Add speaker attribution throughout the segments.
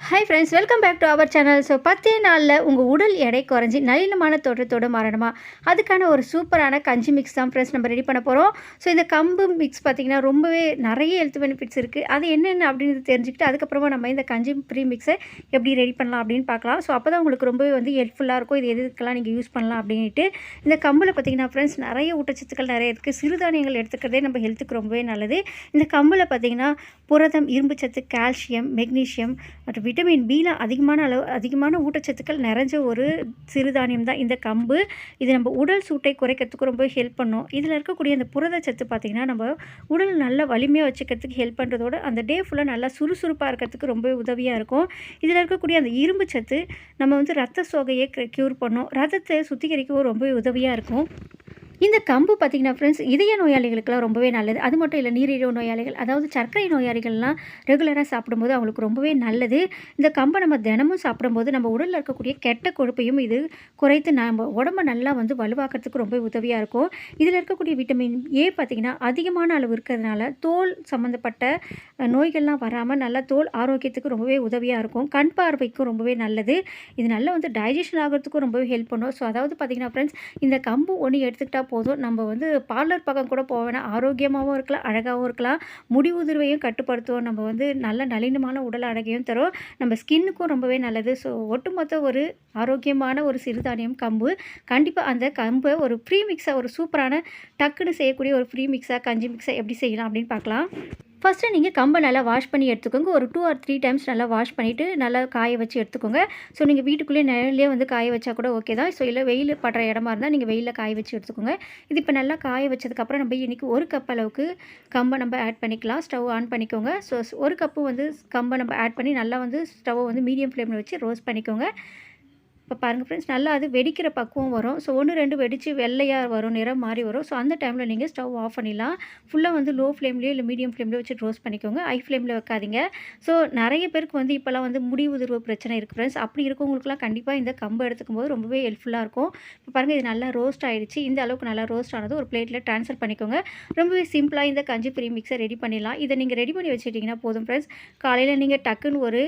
Speaker 1: Hi friends welcome back to our channel so பத்தே நாளில் உங்கள் உடல் எடை குறைஞ்சி நளினமான தோற்றத்தோடு மாறணுமா? அதுக்கான ஒரு சூப்பரான கஞ்சி மிக்ஸ் தான் ஃப்ரெண்ட்ஸ் நம்ம ரெடி பண்ண போகிறோம் ஸோ இந்த கம்பு மிக்ஸ் பார்த்திங்கன்னா ரொம்பவே நிறைய ஹெல்த் பெனிஃபிட்ஸ் இருக்குது அது என்னென்ன அப்படின்னு தெரிஞ்சுக்கிட்டு அதுக்கப்புறமா நம்ம இந்த கஞ்சி ப்ரீ மிக்ஸை எப்படி ரெடி பண்ணலாம் அப்படின்னு பார்க்கலாம். ஸோ அப்போ தான் உங்களுக்கு ரொம்பவே வந்து ஹெல்ப்ஃபுல்லாக இருக்கும். இது எதுக்கெல்லாம் நீங்கள் யூஸ் பண்ணலாம் அப்படின்ட்டு இந்த கம்பில் பார்த்திங்கன்னா ஃப்ரெண்ட்ஸ் நிறைய ஊட்டச்சத்துக்கள் நிறைய இருக்குது சிறுதானியங்கள் எடுத்துக்கிறதே நம்ம ஹெல்த்துக்கு ரொம்பவே நல்லது. இந்த கம்பில் பார்த்திங்கன்னா புரதம் இரும்புச்சத்து கால்சியம் மெக்னீஷியம் மற்றும் விட்டமின் பியில் அதிகமான அளவு அதிகமான ஊட்டச்சத்துக்கள் நிறைஞ்ச ஒரு சிறுதானியம் தான் இந்த கம்பு. இது நம்ம உடல் சூட்டை குறைக்கிறதுக்கு ரொம்ப ஹெல்ப் பண்ணும். இதில் இருக்கக்கூடிய அந்த புரதச்சத்து பார்த்திங்கன்னா நம்ம உடல் நல்லா வலிமையாக வச்சுக்கிறதுக்கு ஹெல்ப் பண்ணுறதோட அந்த டே ஃபுல்லாக நல்லா சுறுசுறுப்பாக இருக்கிறதுக்கு ரொம்ப உதவியாக இருக்கும். இதில் இருக்கக்கூடிய அந்த இரும்பு சத்து நம்ம வந்து ரத்த சோகையை க்யூர் பண்ணும். ரத்தத்தை சுத்திகரிக்கவும் ரொம்ப உதவியாக இருக்கும். இந்த கம்பு பார்த்திங்கன்னா ஃப்ரெண்ட்ஸ் இதய நோயாளிகளுக்கெல்லாம் ரொம்பவே நல்லது. அது மட்டும் இல்லை நீரிழிவு நோயாளிகள் அதாவது சர்க்கரை நோயாளிகள்லாம் ரெகுலராக சாப்பிடும்போது அவங்களுக்கு ரொம்பவே நல்லது. இந்த கம்பை நம்ம தினமும் சாப்பிடும்போது நம்ம உடலில் இருக்கக்கூடிய கெட்ட கொழுப்பையும் இது குறைத்து நம்ம உடம்ப நல்லா வந்து வலுவாக்கிறதுக்கு ரொம்ப உதவியாக இருக்கும். இதில் இருக்கக்கூடிய விட்டமின் ஏ பார்த்திங்கன்னா அதிகமான அளவு இருக்கிறதுனால தோல் சம்மந்தப்பட்ட நோய்கள்லாம் வராமல் நல்லா தோல் ஆரோக்கியத்துக்கு ரொம்பவே உதவியாக இருக்கும். கண் பார்வைக்கும் ரொம்பவே நல்லது. இது நல்லா வந்து டைஜஷன் ஆகிறதுக்கும் ரொம்பவே ஹெல்ப் பண்ணும். ஸோ அதாவது பார்த்திங்கன்னா ஃப்ரெண்ட்ஸ் இந்த கம்பு ஒன்று எடுத்துக்கிட்டால் போதும். நம்ம வந்து பார்லர் பக்கம் கூட போக வேணாம். ஆரோக்கியமாகவும் இருக்கலாம் அழகாகவும் இருக்கலாம். முடி உதிர்வையும் கட்டுப்படுத்துவோம் நம்ம வந்து நல்ல நளினமான உடல் அழகையும் தரும். நம்ம ஸ்கின்னுக்கும் ரொம்பவே நல்லது. ஸோ ஒட்டுமொத்த ஒரு ஆரோக்கியமான ஒரு சிறுதானியம் கம்பு. கண்டிப்பாக அந்த கம்பை ஒரு ஃப்ரீ மிக்ஸாக ஒரு சூப்பரான டக்குன்னு செய்யக்கூடிய ஒரு ஃப்ரீ மிக்ஸாக கஞ்சி மிக்ஸாக எப்படி செய்யலாம் அப்படின்னு பார்க்கலாம். ஃபஸ்ட்டு நீங்கள் கம்பை நல்லா வாஷ் பண்ணி எடுத்துக்கோங்க. ஒரு டூ ஆர் த்ரீ டைம்ஸ் நல்லா வாஷ் பண்ணிவிட்டு நல்லா காய வச்சு எடுத்துக்கோங்க. ஸோ நீங்கள் வீட்டுக்குள்ளேயே நிழல்லே வந்து காய வச்சா கூட ஓகே தான். ஸோ இல்லை வெயில் படுற இடமா இருந்தால் நீங்கள் வெயிலில் காய வச்சு எடுத்துக்கோங்க. இது இப்போ நல்லா காய வச்சதுக்கப்புறம் நம்ம இன்றைக்கி ஒரு கப் அளவுக்கு கம்பை நம்ம ஆட் பண்ணிக்கலாம். ஸ்டவ் ஆன் பண்ணிக்கோங்க. ஸோ ஒரு கப்பு வந்து கம்பை நம்ம ஆட் பண்ணி நல்லா வந்து ஸ்டவ்வை வந்து மீடியம் ஃப்ளேமில் வச்சு ரோஸ்ட் பண்ணிக்கோங்க. இப்போ பாருங்கள் ஃப்ரெண்ட்ஸ் நல்லா அது வெடிக்கிற பக்குவம் வரும். ஸோ ஒன்று ரெண்டு வெடித்து வெள்ளையாக வரும் நிறம் மாறி வரும். ஸோ அந்த டைமில் நீங்கள் ஸ்டவ் ஆஃப் பண்ணிடலாம். ஃபுல்லாக வந்து லோ ஃப்ளேம்லேயோ இல்லை மீடியம் ஃப்ளேம்லேயோ வச்சு ரோஸ்ட் பண்ணிக்கோங்க. ஹை ஃப்ளேமில் வைக்காதீங்க. ஸோ நிறைய பேருக்கு வந்து இப்போலாம் வந்து முடி உதிர்வு பிரச்சனை இருக்குது ஃப்ரெண்ட்ஸ் அப்படி இருக்கவங்களுக்குலாம் கண்டிப்பாக இந்த கம்பு எடுத்துக்கும் போது ரொம்பவே ஹெல்ப்ஃபுல்லாக இருக்கும். இப்போ பாருங்கள் இது நல்லா ரோஸ்ட் ஆகிடுச்சு இந்த அளவுக்கு நல்லா ரோஸ்ட் ஆனது ஒரு பிளேட்டில் ட்ரான்ஸ்ஃபர் பண்ணிக்கோங்க. ரொம்பவே சிம்பிளாக இந்த கஞ்சி ப்ரீ மிக்ஸை ரெடி பண்ணிடலாம். இதை நீங்கள் ரெடி பண்ணி வச்சுட்டிங்கன்னா போதும் ஃப்ரெண்ட்ஸ் காலையில் நீங்கள் டக்குன்னு ஒரு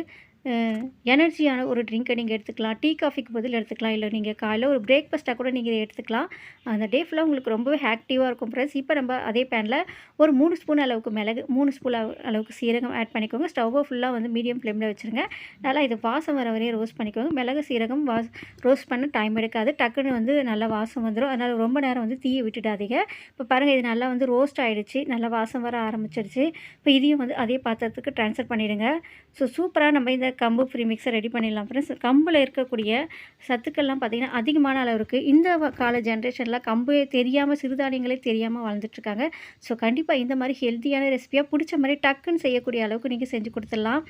Speaker 1: எனர்ஜியான ஒரு ட்ரிங்க்கை நீங்கள் எடுத்துக்கலாம். டீ காஃபிக்கு பதில் எடுத்துக்கலாம். இல்லை நீங்கள் காலையில் ஒரு பிரேக்ஃபாஸ்ட்டாக கூட நீங்கள் இதை எடுத்துக்கலாம். அந்த டே ஃபுல்லாக உங்களுக்கு ரொம்பவே ஆக்டிவாக இருக்கும் ஃப்ரெண்ட்ஸ் இப்போ நம்ம அதே பேனில் ஒரு மூணு ஸ்பூன் அளவுக்கு மிளகு மூணு ஸ்பூன் அளவுக்கு சீரகம் ஆட் பண்ணிக்கோங்க. ஸ்டவ்வை ஃபுல்லாக வந்து மீடியம் ஃப்ளேமில் வச்சுருங்க. நல்லா இது வாசம் வர வரையும் ரோஸ்ட் பண்ணிக்கோங்க. மிளகு சீரகம் வாஸ் ரோஸ்ட் பண்ண டைம் எடுக்காது. டக்குன்னு வந்து நல்லா வாசம் வந்துடும் அதனால் ரொம்ப நேரம் வந்து தீயை விட்டுடாதீங்க. இப்போ பாருங்கள் இது நல்லா வந்து ரோஸ்ட் ஆகிடுச்சு நல்லா வாசம் வர ஆரம்பிச்சிருச்சு. இப்போ இதையும் வந்து அதே பாத்திரத்துக்கு ட்ரான்ஸ்ஃபர் பண்ணிவிடுங்க ஸோ சூப்பராக நம்ம இந்த கம்பு ஃப்ரீ மிக்ஸை ரெடி பண்ணிடலாம். ஃப்ரெண்ட்ஸ் கம்பில் இருக்கக்கூடிய சத்துக்கள்லாம் பார்த்திங்கன்னா அதிகமான அளவு இருக்குது இந்த கால ஜென்ரேஷனில் கம்பு தெரியாமல் சிறுதானியங்களே தெரியாமல் வாழ்ந்துட்டுருக்காங்க ஸோ கண்டிப்பாக இந்த மாதிரி ஹெல்த்தியான ரெசிபியாக பிடிச்ச மாதிரி டக்குன்னு செய்யக்கூடிய அளவுக்கு நீங்கள் செஞ்சு கொடுத்துடலாம்.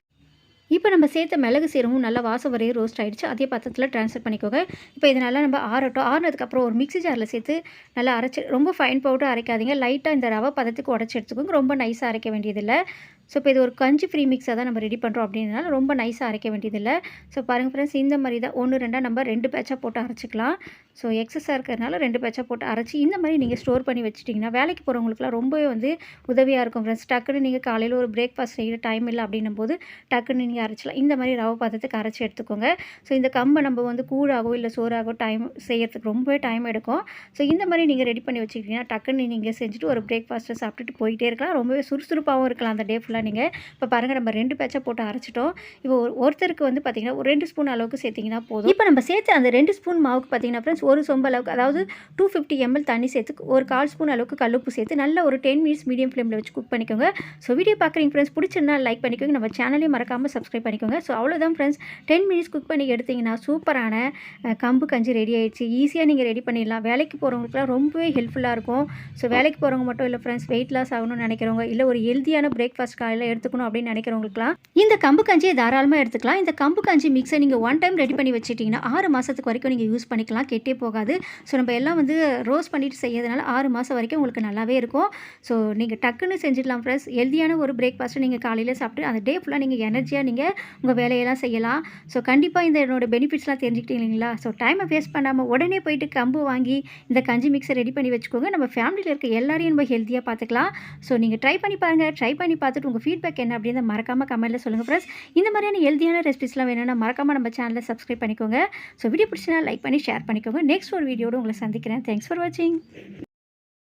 Speaker 1: இப்போ நம்ம சேர்த்த மிளகு சீரமும் நல்லா வாசம் வரையும் ரோஸ்ட் ஆகிடுச்சு அதே பாத்திரத்தில் ட்ரான்ஸ்ஃபர் பண்ணிக்கோங்க. இப்போ இது நல்லா நம்ம ஆறட்டும். ஆறுனதுக்கப்புறம் ஒரு மிக்ஸி ஜாரில் சேர்த்து நல்லா அரைச்சி ரொம்ப ஃபைன் பவுடர் அரைக்காதீங்க. லைட்டாக இந்த ரவை பதத்துக்கு உடச்சி எடுத்துக்கோங்க. ரொம்ப நைஸாக அரைக்க வேண்டியதில்லை. ஸோ இப்போ இது ஒரு கஞ்சி ஃப்ரீ மிக்ஸாக தான் நம்ம ரெடி பண்ணுறோம் அப்படின்னால ரொம்ப நைஸாக அரைக்க வேண்டியதில்லை. ஸோ பாருங்கள் ஃப்ரெண்ட்ஸ் இந்த மாதிரி தான் ஒன்று ரெண்டாக நம்ம ரெண்டு பேட்சாக போட்டு அரைச்சிக்கலாம். ஸோ எக்ஸஸாக இருக்கிறதுனால ரெண்டு பேட்சாக போட்டு அரைச்சி இந்த மாதிரி நீங்கள் ஸ்டோர் பண்ணி வச்சிட்டிங்கன்னா வேலைக்கு போகிறவங்களுக்குலாம் ரொம்பவே வந்து உதவியாக இருக்கும் ஃப்ரெண்ட்ஸ் டக்குன்னு நீங்கள் காலையில் ஒரு பிரேக்ஃபாஸ்ட் செய்கிற டைம் இல்லை அப்படின்னும் போது டக்குன்னு நீங்கள் அரைச்சலாம் இந்த மாதிரி ரவை பதத்துக்கு அரைச்சி எடுத்துக்கோங்க. ஸோ இந்த கம்பை நம்ம வந்து கூழாகவோ இல்லை சோறாகவோ டைம் செய்கிறதுக்கு ரொம்பவே டைம் எடுக்கும். ஸோ இந்த மாதிரி நீங்கள் ரெடி பண்ணி வச்சுக்கிட்டிங்கன்னா டக்குன்னு நீங்கள் செஞ்சுட்டு ஒரு பிரேக்ஃபாஸ்ட்டை சாப்பிட்டுட்டு போயிட்டே இருக்கலாம். ரொம்பவே சுறுசுறுப்பாகவும் இருக்கலாம் அந்த டே ஃபுல்லாக நீங்கள் இப்போ பாருங்கள் நம்ம ரெண்டு பேட்சாக போட்டு அரைச்சிட்டோம். இப்போ ஒரு- ஒருத்தருக்கு வந்து பார்த்திங்கன்னா ஒரு ரெண்டு ஸ்பூன் அளவுக்கு சேர்த்திங்கன்னா போதும். இப்போ நம்ம சேர்த்து அந்த ரெண்டு ஸ்பூன் மாவுக்கு பார்த்தீங்கன்னா ஃப்ரெண்ட்ஸ் ஒரு சொம்பு அளவுக்கு அதாவது டூ ஃபிஃப்டி எம்எல் தண்ணி சேர்த்து ஒரு கால் ஸ்பூன் அளவுக்கு கல்லுப்பு சேர்த்து நல்ல ஒரு டென் மினிட்ஸ் மீடியம் ஃப்ளேமில் வச்சு குக் பண்ணிக்கோங்க. ஸோ வீடியோ பார்க்குறீங்க ஃப்ரெண்ட்ஸ் பிடிச்சிருந்தா லைக் பண்ணிக்கோங்க. நம்ம சேனலையும் மறக்காமல் சப்ஸ்கிரைப் பண்ணிக்கோங்க. ஸோ அவ்வளோதான் ஃப்ரெண்ட்ஸ் டென் மினிட்ஸ் குக் பண்ணி எடுத்தீங்கன்னா சூப்பரான கம்பு கஞ்சி ரெடி ஆகிடுச்சு ஈஸியாக நீங்கள் ரெடி பண்ணிடலாம். வேலைக்கு போகிறவங்களுக்குலாம் ரொம்பவே ஹெல்ப்ஃபுல்லாக இருக்கும். ஸோ வேலைக்கு போகிறவங்க மட்டும் இல்லை ஃப்ரெண்ட்ஸ் வெயிட் லாஸ் ஆகணும்னு நினைக்கிறவங்க இல்லை ஒரு ஹெல்த்தியான பிரேக்ஃபாஸ்ட் காலையில் எடுத்துக்கணும் அப்படின்னு நினைக்கிறவங்களுக்குலாம் இந்த கம்பு கஞ்சியை தாராளமாக எடுத்துக்கலாம். இந்த கம்பு கஞ்சி மிக்ஸை நீங்கள் ஒன் டைம் ரெடி பண்ணி வச்சிட்டிங்கன்னா ஆறு மாதத்துக்கு வரைக்கும் நீங்கள் யூஸ் பண்ணிக்கலாம். கெட்டே போகாது. ஸோ நம்ம எல்லாம் வந்து ரோஸ் பண்ணிட்டு செய்யறதுனால ஆறு மாதம் வரைக்கும் உங்களுக்கு நல்லாவே இருக்கும். ஸோ நீங்கள் டக்குன்னு செஞ்சிடலாம் ஃப்ரெண்ட்ஸ் ஹெல்த்தியான ஒரு பிரேக்ஃபாஸ்ட்டு நீங்கள் காலையில் சாப்பிட்டு அந்த டே ஃபுல்லாக நீங்கள் எனர்ஜியாக நீங்கள் உங்கள் வேலையெல்லாம் செய்யலாம். ஸோ கண்டிப்பாக இந்த என்னோட பெனிஃபிட்ஸ்லாம் தெரிஞ்சுக்கிட்டீங்க இல்லைங்களா? ஸோ டைமை வேஸ்ட் பண்ணாமல் உடனே போயிட்டு கம்பு வாங்கி இந்த கஞ்சி மிக்ஸை ரெடி பண்ணி வச்சுக்கோங்க. நம்ம ஃபேமிலியில் இருக்க எல்லாரையும் நம்ம ஹெல்த்தியாக பார்த்துக்கலாம். ஸோ நீங்கள் ட்ரை பண்ணி பாருங்கள் ட்ரை பண்ணி பார்த்துட்டு உங்கள் ஃபீட்பேக் என்ன அப்படின்னு மறக்காமல் கமெண்ட்டில் சொல்லுங்கள் ஃப்ரெண்ட்ஸ் இந்த மாதிரியான ஹெல்த்தியான ரெசிபிஸ்லாம் வேணும்னா மறக்காமல் நம்ம சேனலில் சப்ஸ்கிரைப் பண்ணிக்கோங்க. ஸோ வீடியோ பிடிச்சினா லைக் பண்ணி ஷேர் பண்ணிக்கோங்க. நெக்ஸ்ட் ஒரு வீடியோட உங்களை சந்திக்கிறேன். தேங்க்ஸ் ஃபார் வாட்சிங்